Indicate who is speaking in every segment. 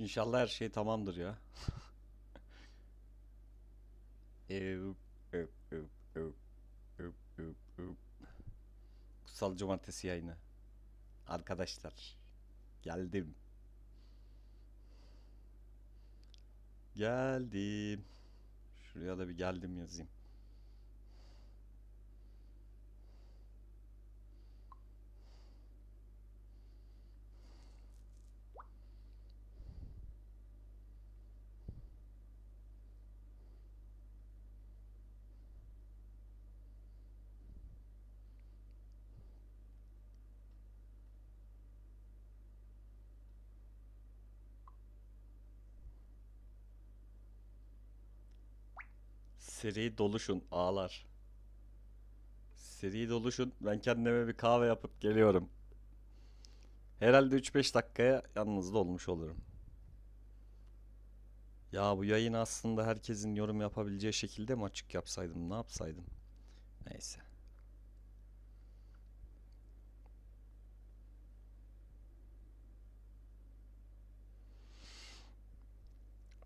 Speaker 1: İnşallah her şey tamamdır ya. Ev, öp, öp, öp, öp, öp, öp. Kutsal Cumartesi yayını. Arkadaşlar, geldim. Geldim. Şuraya da bir geldim yazayım. Seri doluşun ağlar. Seri doluşun. Ben kendime bir kahve yapıp geliyorum. Herhalde 3-5 dakikaya yalnız da olmuş olurum. Ya bu yayını aslında herkesin yorum yapabileceği şekilde mi açık yapsaydım? Ne yapsaydım? Neyse.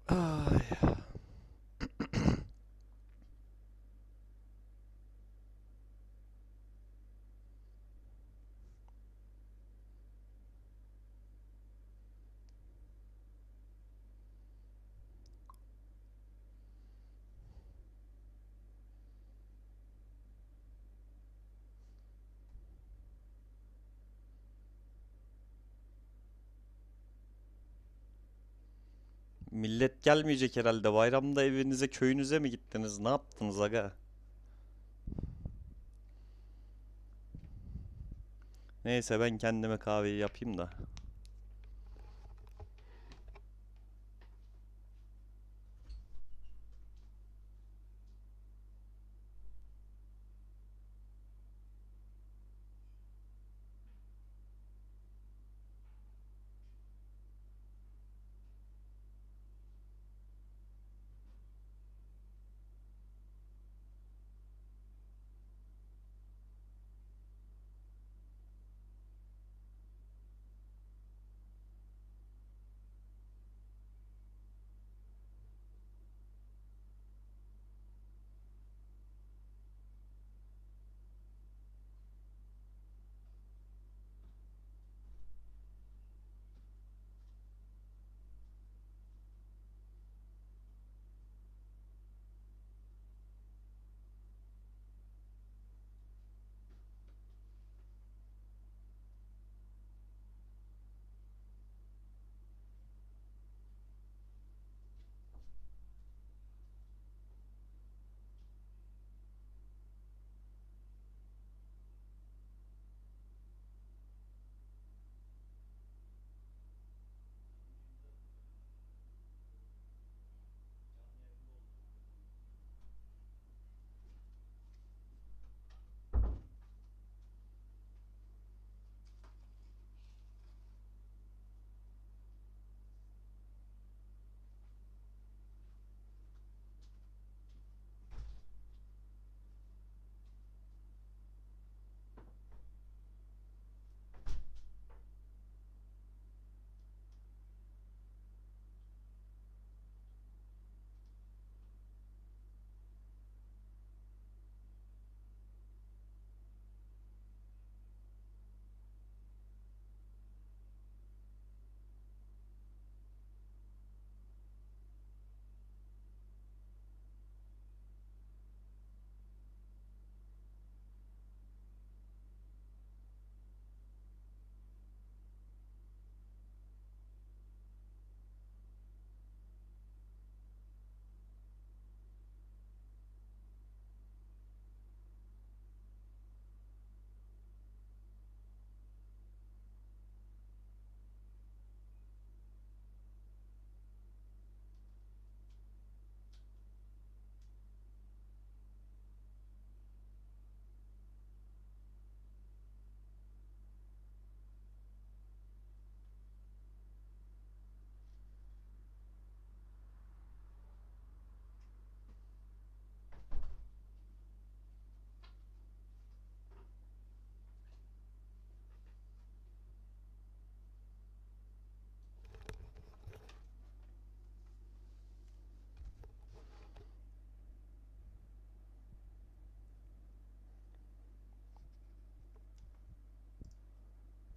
Speaker 1: Ay. Millet gelmeyecek herhalde. Bayramda evinize, köyünüze mi gittiniz? Ne yaptınız aga? Neyse ben kendime kahveyi yapayım da.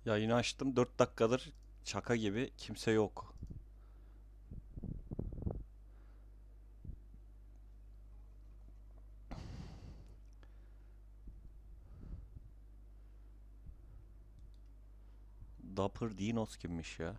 Speaker 1: Yayını açtım 4 dakikadır şaka gibi kimse yok. Dapper Dinos kimmiş ya?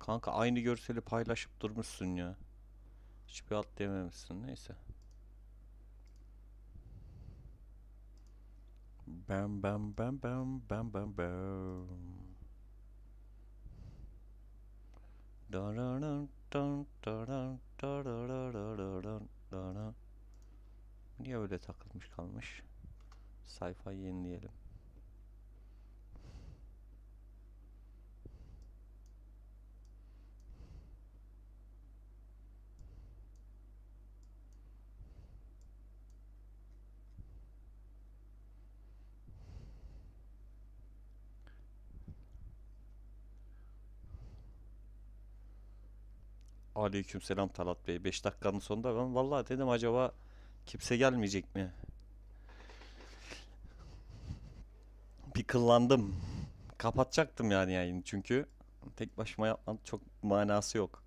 Speaker 1: Kanka aynı görseli paylaşıp durmuşsun ya. Hiçbir alt dememişsin neyse. Bam bam bam bam bam bam bam. Dararan, dan, daran, darararararan, daran. Niye öyle takılmış kalmış? Sayfayı yenileyelim. Aleykümselam Talat Bey. 5 dakikanın sonunda ben vallahi dedim acaba kimse gelmeyecek mi? Bir kıllandım. Kapatacaktım yani yayını çünkü tek başıma yapmanın çok manası yok.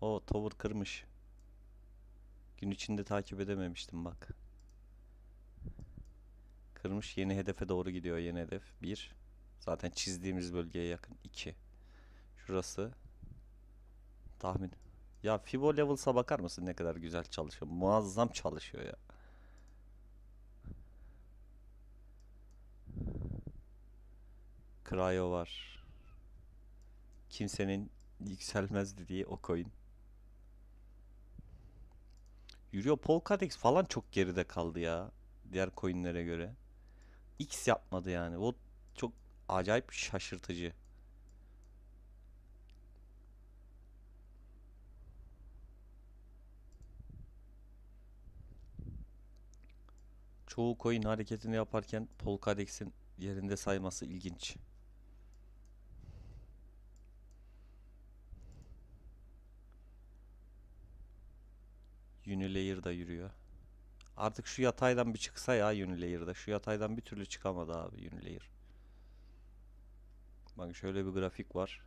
Speaker 1: O tavır kırmış. Gün içinde takip edememiştim bak. Kırmış yeni hedefe doğru gidiyor yeni hedef. 1. Zaten çizdiğimiz bölgeye yakın. 2. Şurası. Tahmin. Ya Fibo Levels'a bakar mısın ne kadar güzel çalışıyor. Muazzam çalışıyor ya. Cryo var. Kimsenin yükselmez dediği o coin. Yürüyor Polkadot falan çok geride kaldı ya. Diğer coinlere göre. X yapmadı yani. O çok acayip şaşırtıcı. Çoğu coin hareketini yaparken Polkadot'in yerinde sayması ilginç. Unilayer da yürüyor. Artık şu yataydan bir çıksa ya Unilayer'da. Şu yataydan bir türlü çıkamadı abi Unilayer. Bak şöyle bir grafik var.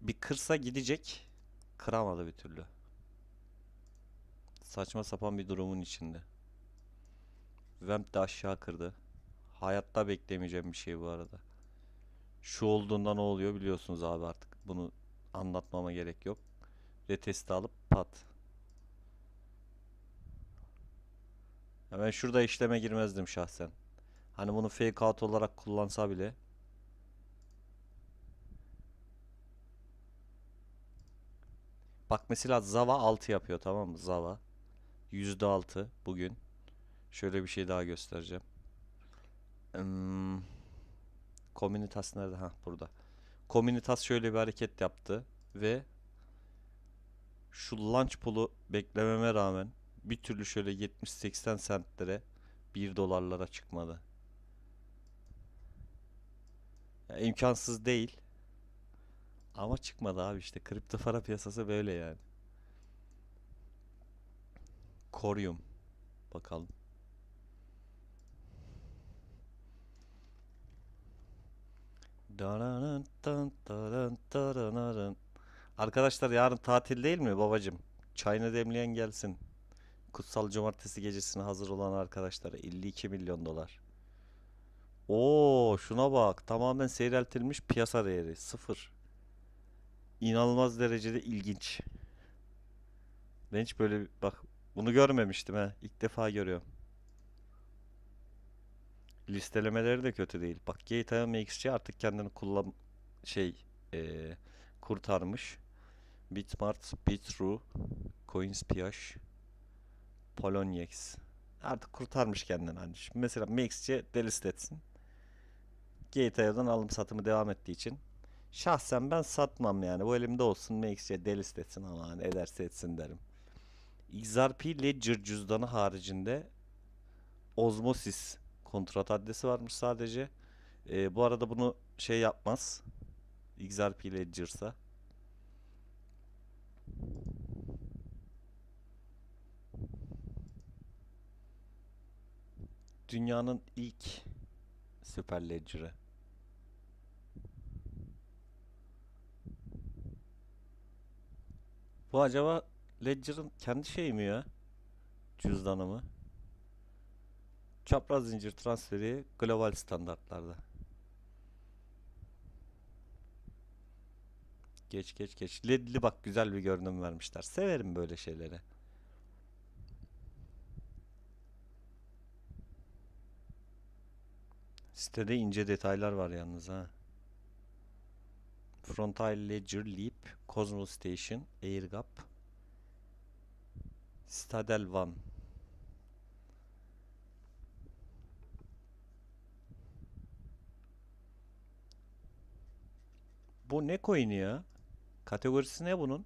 Speaker 1: Bir kırsa gidecek. Kıramadı bir türlü. Saçma sapan bir durumun içinde. Vamp de aşağı kırdı. Hayatta beklemeyeceğim bir şey bu arada. Şu olduğunda ne oluyor biliyorsunuz abi artık. Bunu anlatmama gerek yok. Retesti alıp pat. Ya ben şurada işleme girmezdim şahsen. Hani bunu fake out olarak kullansa bile. Bak mesela Zava 6 yapıyor tamam mı? Zava. %6 bugün. Şöyle bir şey daha göstereceğim. Hmm. Komünitas nerede? Ha burada. Komünitas şöyle bir hareket yaptı ve şu launch pool'u beklememe rağmen bir türlü şöyle 70-80 sentlere 1 dolarlara çıkmadı. Ya imkansız değil. Ama çıkmadı abi işte kripto para piyasası böyle yani. Koryum. Bakalım. Arkadaşlar yarın tatil değil mi babacım? Çayını demleyen gelsin. Kutsal Cumartesi gecesine hazır olan arkadaşlar 52 milyon dolar. Oo şuna bak tamamen seyreltilmiş piyasa değeri sıfır. inanılmaz derecede ilginç. Ben hiç böyle bak bunu görmemiştim ha. İlk defa görüyorum. Listelemeleri de kötü değil. Bak GTA MXC artık kendini kullan şey eee, kurtarmış. Bitmart, Bitrue, Coins Piache, Poloniex. Artık kurtarmış kendini hani. Şimdi mesela MXC delist etsin. GTA'dan alım satımı devam ettiği için şahsen ben satmam yani. Bu elimde olsun MXC delist etsin ama hani ederse etsin derim. XRP Ledger cüzdanı haricinde Osmosis kontrat adresi varmış sadece. Ee, bu arada bunu şey yapmaz. XRP Ledger'sa. Dünyanın ilk Super Ledger'ı. Bu acaba Ledger'ın kendi şeyi mi ya? Cüzdanı mı? Çapraz zincir transferi global standartlarda. Geç geç geç. LED'li bak güzel bir görünüm vermişler. Severim böyle şeyleri. Sitede ince detaylar var yalnız ha. Frontal Ledger Leap, Cosmo Station, AirGap, Citadel One. Bu ne coin'i ya? Kategorisi ne bunun?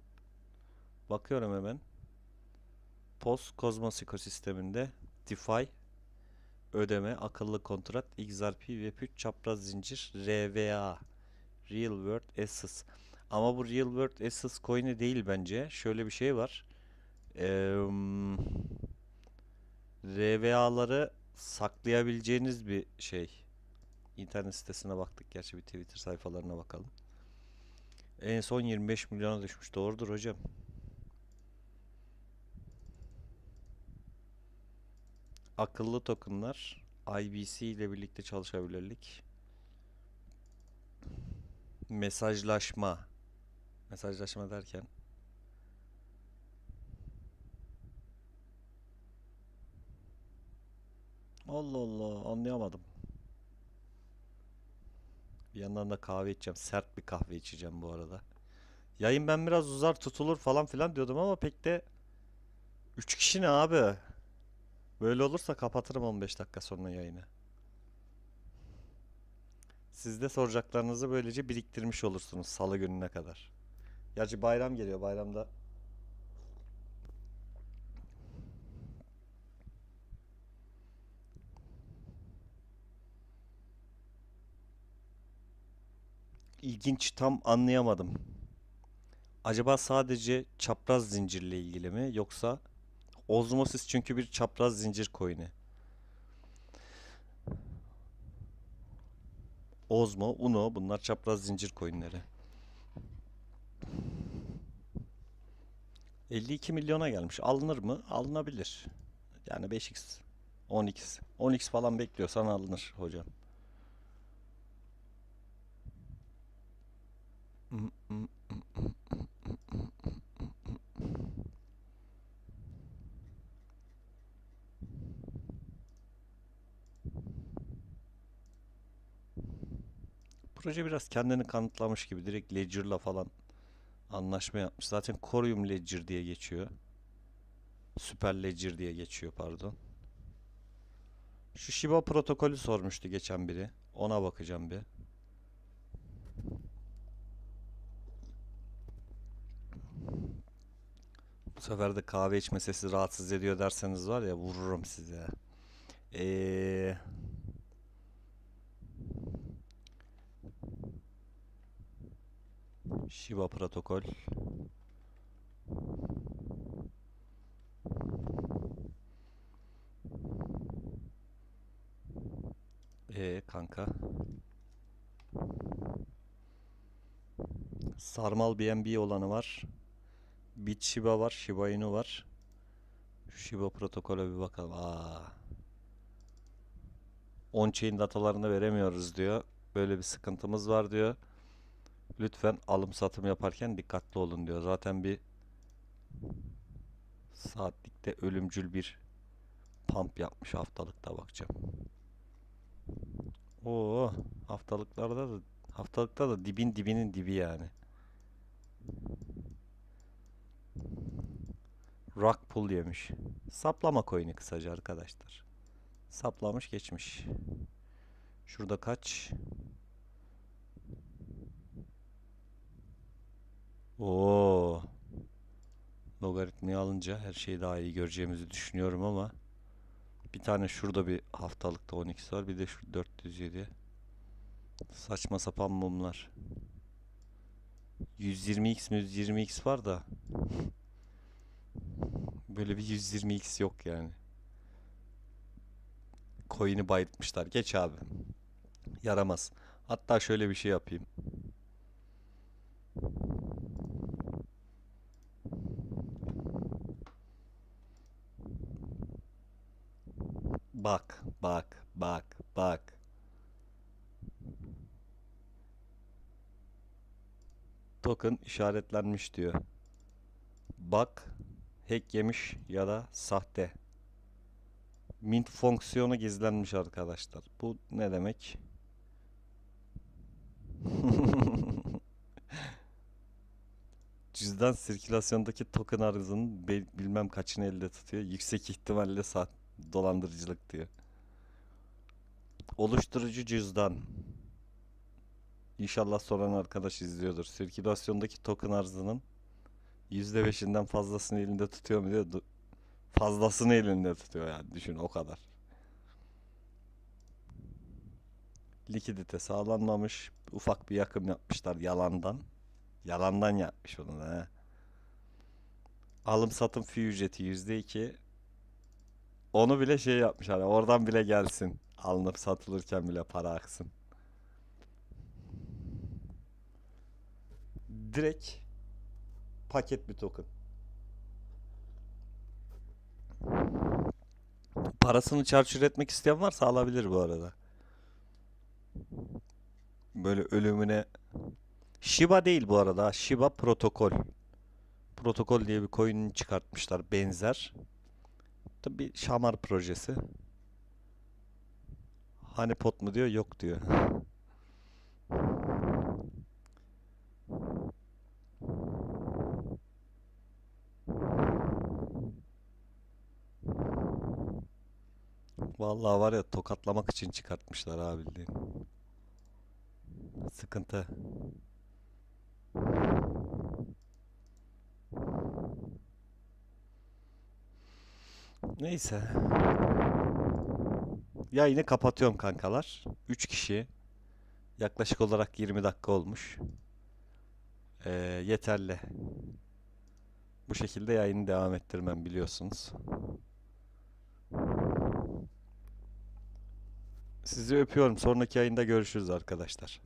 Speaker 1: Bakıyorum hemen. Post Cosmos ekosisteminde DeFi, ödeme, akıllı kontrat, XRP, Web3, çapraz zincir, RWA, Real World Assets. Ama bu Real World Assets coin'i değil bence. Şöyle bir şey var. Eee RWA'ları saklayabileceğiniz bir şey. İnternet sitesine baktık. Gerçi bir Twitter sayfalarına bakalım. En son 25 milyona düşmüş. Doğrudur hocam. Akıllı tokenlar IBC ile birlikte çalışabilirlik. Mesajlaşma. Mesajlaşma derken Allah Allah anlayamadım. Bir yandan da kahve içeceğim. Sert bir kahve içeceğim bu arada. Yayın ben biraz uzar tutulur falan filan diyordum ama pek de 3 kişi ne abi? Böyle olursa kapatırım 15 dakika sonra yayını. Siz de soracaklarınızı böylece biriktirmiş olursunuz salı gününe kadar. Gerçi bayram geliyor. Bayramda ilginç tam anlayamadım. Acaba sadece çapraz zincirle ilgili mi yoksa Osmosis çünkü bir çapraz zincir coin'i. Ozmo, Uno bunlar çapraz zincir coin'leri. 52 milyona gelmiş. Alınır mı? Alınabilir. Yani 5x, 10x. 10x falan bekliyorsan alınır hocam. Proje biraz kendini kanıtlamış gibi. Direkt Ledger'la falan anlaşma yapmış. Zaten Corium Ledger diye geçiyor. Super Ledger diye geçiyor pardon. Şu Shiba protokolü sormuştu geçen biri. Ona bakacağım bir. Sefer de kahve içme sesi rahatsız ediyor derseniz var ya vururum size. Eee... Shiba protokol. Ee kanka. Sarmal BNB olanı var. Bit Shiba var. Shiba Inu var. Şu Shiba protokole bir bakalım. Aa. On-chain datalarını veremiyoruz diyor. Böyle bir sıkıntımız var diyor. Lütfen alım satım yaparken dikkatli olun diyor. Zaten bir saatlikte ölümcül bir pump yapmış haftalıkta bakacağım. Oo, haftalıklarda da haftalıkta da dibin dibinin dibi yani. Rock pull yemiş. Saplama coin'i kısaca arkadaşlar. Saplamış geçmiş. Şurada kaç? Oo. Logaritmayı alınca her şeyi daha iyi göreceğimizi düşünüyorum ama bir tane şurada bir haftalıkta 12 var bir de şu 407. Saçma sapan mumlar. 120x mi 120x var da böyle bir 120x yok yani. Coin'i bayıltmışlar. Geç abi. Yaramaz. Hatta şöyle bir şey yapayım. Bak, bak, bak, bak. Token işaretlenmiş diyor. Bak, hack yemiş ya da sahte. Mint fonksiyonu gizlenmiş arkadaşlar. Bu ne demek? Cüzdan sirkülasyondaki token arzının bilmem kaçını elde tutuyor. Yüksek ihtimalle saat dolandırıcılık diyor. Oluşturucu cüzdan. İnşallah soran arkadaş izliyordur. Sirkülasyondaki token arzının %5'inden fazlasını elinde tutuyor mu diyor. Fazlasını elinde tutuyor yani düşün o kadar. Likidite sağlanmamış. Ufak bir yakım yapmışlar yalandan. Yalandan yapmış bunu da. Alım satım fee ücreti %2. Onu bile şey yapmış hani oradan bile gelsin. Alınıp satılırken bile para aksın. Direkt paket bir token. Parasını çarçur etmek isteyen varsa alabilir bu arada. Böyle ölümüne Shiba değil bu arada. Shiba protokol. Protokol diye bir coin çıkartmışlar benzer. Tabii şamar projesi. Honeypot mu diyor? Yok diyor. Vallahi var ya tokatlamak için çıkartmışlar abi bildiğin. Sıkıntı. Neyse. Yayını kapatıyorum kankalar. 3 kişi. Yaklaşık olarak 20 dakika olmuş. Ee, yeterli. Bu şekilde yayını devam ettirmem biliyorsunuz. Sizi öpüyorum. Sonraki yayında görüşürüz arkadaşlar.